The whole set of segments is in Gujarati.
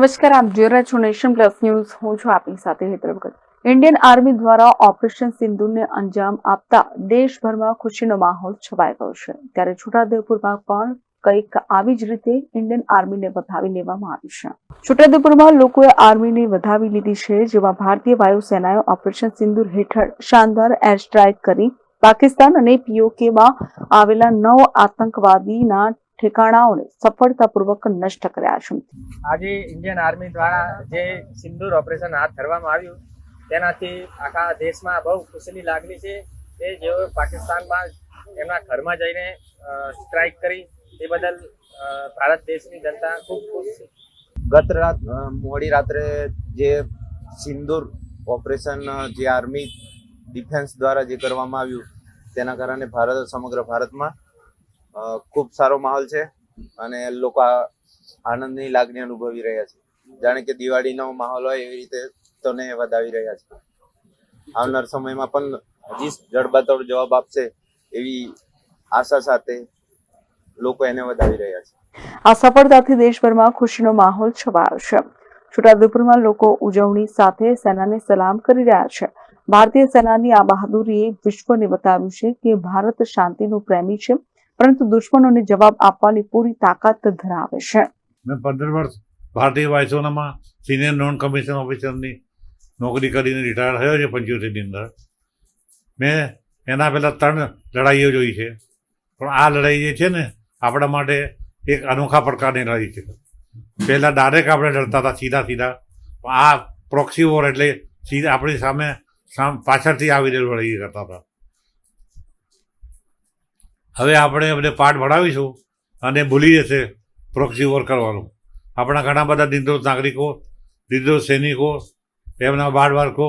નમસ્કાર, આપ જોઈ રહ્યા છો નેશન પ્લસ ન્યૂઝ. હું છું આપની સાથે હેતર ભગત. ઇન્ડિયન આર્મી દ્વારા ઓપરેશન સિંધુને અંજામ આપતા દેશભરમાં ખુશીનો માહોલ છવાઈ ગયો છે. ત્યારે છોટાઉદેપુરમાં પણ કંઈક આવી જ રીતે ઇન્ડિયન આર્મીને વધાવી લેવામાં આવી છે. છોટાઉદેપુરમાં લોકોએ આર્મીને વધાવી લીધી છે, જેમાં ભારતીય વાયુસેનાએ ઓપરેશન સિંદુર હેઠળ શાનદાર એર સ્ટ્રાઇક કરી. પાકિસ્તાન અને પીઓકેમાં આવેલા નવ આતંકવાદીના ઠેકાણાઓને સફળતાપૂર્વક નષ્ટ કર્યા છે. આજે ઇન્ડિયન આર્મી દ્વારા જે સિંદૂર ઓપરેશન હાથ ધરવામાં આવ્યું તેનાથી આખા દેશમાં બહુ ખુશીની લાગણી છે કે જેઓ પાકિસ્તાનમાં એમના ઘરમાં જઈને સ્ટ્રાઇક કરી એ બદલ ભારત દેશની જનતા ખૂબ ખુશ છે. ગત રાત મોડી રાત્રે જે સિંદૂર ઓપરેશન જે આર્મી ડિફેન્સ દ્વારા જે કરવામાં આવ્યું તેના કારણે ભારત સમગ્ર ભારતમાં ખૂબ સારો માહોલ છે અને લોકો આનંદની લાગણી અનુભવી રહ્યા છે. જાણે કે દિવાળીનો માહોલ હોય એવી રીતે તને વધાવી રહ્યા છે. આવનાર સમયમાં પણ હજી જડબાતોડ જવાબ આપશે એવી આશા સાથે લોકો એને વધાવી રહ્યા છે. આ સફળતાથી દેશભરમાં ખુશીનો માહોલ છવાયો છે. છોટાઉદેપુરમાં લોકો ઉજવણી સાથે સેનાને સલામ કરી રહ્યા છે. ભારતીય સેનાની આ બહાદુરીએ વિશ્વને બતાવ્યું છે કે ભારત શાંતિનું પ્રેમી છે પરંતુ દુશ્મનોને જવાબ આપવાની પૂરી તાકાત ધરાવે છે. મેં પંદર વર્ષ ભારતીય વાયસોનામાં સિનિયર નોન કમિશન ઓફિસરની નોકરી કરીને રિટાયર થયો છે પંચોતેરની અંદર. મેં એના પહેલાં ત્રણ લડાઈઓ જોઈ છે. પણ આ લડાઈ જે છે ને, આપણા માટે એક અનોખા પ્રકારની લડાઈ છે. પહેલાં ડાયરેક્ટ આપણે લડતા હતા, સીધા સીધા. આ પ્રોક્સી વોર એટલે સીધા આપણી સામે પાછળથી રહેલું લડાઈ કરતા હતા. હવે આપણે એમને પાઠ ભણાવીશું અને ભૂલી જશે પ્રોક્સી વોર કરવાનું. આપણા ઘણા બધા નિર્દોષ નાગરિકો નિર્દોષ સૈનિકો એમના બાળ બાળકો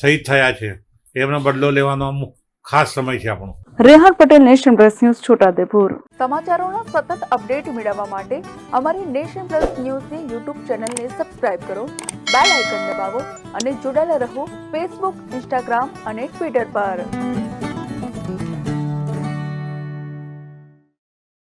શહીદ થયા છે. એમનો બદલો લેવાનો અમુક ખાસ સમય છે આપણો. Rehan Patel nation plus news Chhotaudepur. સમાચારોના સતત અપડેટ મેળવવા માટે અમારી નેશન પ્લસ ન્યૂઝની યુટ્યુબ ચેનલને સબસ્ક્રાઇબ કરો બેલ આઇકન દબાવો અને જોડાયેલા રહો ફેસબુક ઇન્સ્ટાગ્રામ અને ટ્વિટર પર.